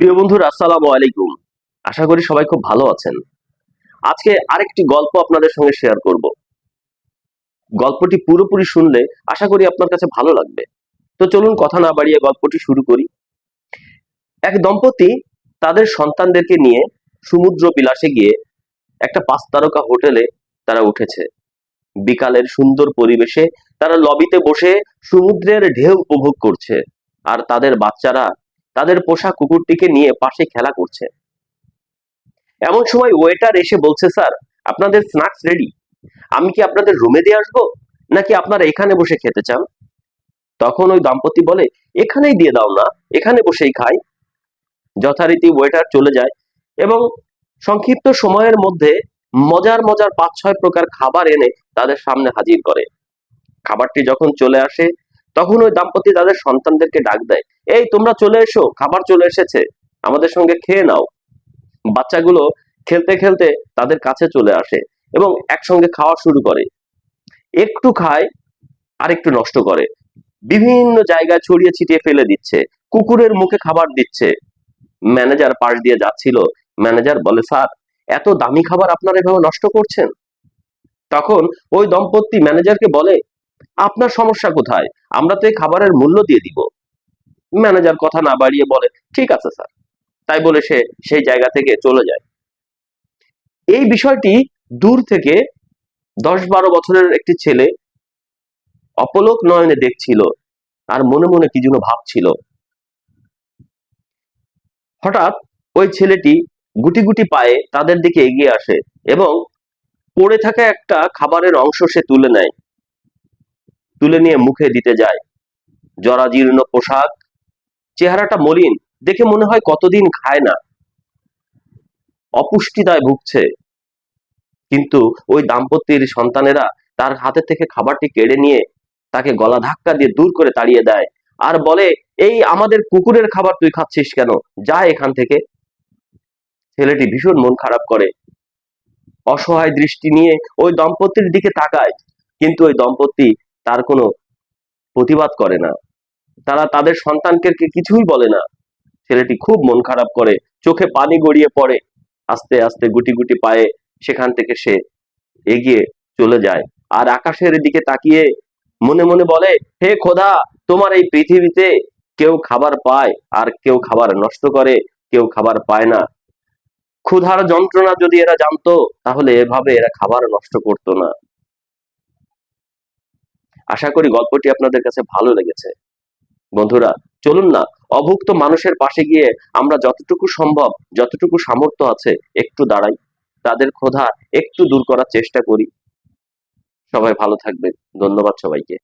প্রিয় বন্ধুরা, আসসালামু আলাইকুম। আশা করি সবাই খুব ভালো আছেন। আজকে আরেকটি গল্প আপনাদের সঙ্গে শেয়ার করব। গল্পটি পুরোপুরি শুনলে আশা করি আপনার কাছে ভালো লাগবে। তো চলুন কথা না বাড়িয়ে গল্পটি শুরু করি। এক দম্পতি তাদের সন্তানদেরকে নিয়ে সমুদ্র বিলাসে গিয়ে একটা পাঁচ তারকা হোটেলে তারা উঠেছে। বিকালের সুন্দর পরিবেশে তারা লবিতে বসে সমুদ্রের ঢেউ উপভোগ করছে। আর তাদের বাচ্চারা তাদের পোষা কুকুরটিকে নিয়ে পাশে খেলা করছে। এমন সময় ওয়েটার এসে বলছে, স্যার, আপনাদের স্ন্যাক্স রেডি আমি কি আপনাদের রুমে দিয়ে আসব? নাকি আপনারা এখানে বসে খেতে চান? তখন ওই দম্পতি বলে, এখানেই দিয়ে দাও না, এখানে বসেই খাই। যথারীতি ওয়েটার চলে যায় এবং সংক্ষিপ্ত সময়ের মধ্যে মজার মজার পাঁচ ছয় প্রকার খাবার এনে তাদের সামনে হাজির করে। খাবারটি যখন চলে আসে তখন ওই দাম্পতি তাদের সন্তানদেরকে ডাক দেয়, এই, তোমরা চলে এসো, খাবার চলে এসেছে, আমাদের সঙ্গে খেয়ে নাও। বাচ্চাগুলো খেলতে খেলতে তাদের কাছে চলে আসে এবং একসঙ্গে খাওয়া শুরু করে। একটু খায় আর একটু নষ্ট করে। বিভিন্ন জায়গায় ছড়িয়ে ছিটিয়ে ফেলে দিচ্ছে, কুকুরের মুখে খাবার দিচ্ছে। ম্যানেজার পাশ দিয়ে যাচ্ছিল। ম্যানেজার বলে, স্যার, এত দামি খাবার আপনারা এভাবে নষ্ট করছেন? তখন ওই দম্পতি ম্যানেজারকে বলে আপনার সমস্যা কোথায়? আমরা তো এই খাবারের মূল্য দিয়ে দিব। ম্যানেজার কথা না বাড়িয়ে বলে, ঠিক আছে স্যার। তাই বলে সে সেই জায়গা থেকে চলে যায়। এই বিষয়টি দূর থেকে দশ বারো বছরের একটি ছেলে অপলোক নয়নে দেখছিল আর মনে মনে কি যেন ভাবছিল। হঠাৎ ওই ছেলেটি গুটি গুটি পায়ে তাদের দিকে এগিয়ে আসে এবং পড়ে থাকা একটা খাবারের অংশ সে তুলে নেয়। তুলে নিয়ে মুখে দিতে যায়। জরাজীর্ণ পোশাক, চেহারাটা মলিন, দেখে মনে হয় কতদিন খায় না। অপুষ্টিতায় ভুগছে। কিন্তু ওই দাম্পত্যের সন্তানেরা তার হাতে থেকে খাবারটি কেড়ে নিয়ে তাকে গলা ধাক্কা দিয়ে দূর করে তাড়িয়ে দেয়। আর বলে, এই আমাদের কুকুরের খাবার তুই খাচ্ছিস কেন? যা এখান থেকে। ছেলেটি ভীষণ মন খারাপ করে। অসহায় দৃষ্টি নিয়ে ওই দম্পতির দিকে তাকায়। কিন্তু ওই দম্পতি তার কোনো প্রতিবাদ করে না। তারা তাদের সন্তানকে কিছুই বলে না। ছেলেটি খুব মন খারাপ করে, চোখে পানি গড়িয়ে পড়ে, আস্তে আস্তে গুটি গুটি পায়ে সেখান থেকে সে এগিয়ে চলে যায়। আর আকাশের দিকে তাকিয়ে মনে মনে বলে, হে খোদা, তোমার এই পৃথিবীতে কেউ খাবার পায় আর কেউ খাবার নষ্ট করে, কেউ খাবার পায় না। ক্ষুধার যন্ত্রণা যদি এরা জানতো, তাহলে এভাবে এরা খাবার নষ্ট করতো না। আশা করি গল্পটি আপনাদের কাছে ভালো লেগেছে। বন্ধুরা, চলুন না, অভুক্ত মানুষের পাশে গিয়ে আমরা যতটুকু সম্ভব, যতটুকু সামর্থ্য আছে, একটু দাঁড়াই। তাদের ক্ষোধা একটু দূর করার চেষ্টা করি। সবাই ভালো থাকবেন। ধন্যবাদ সবাইকে।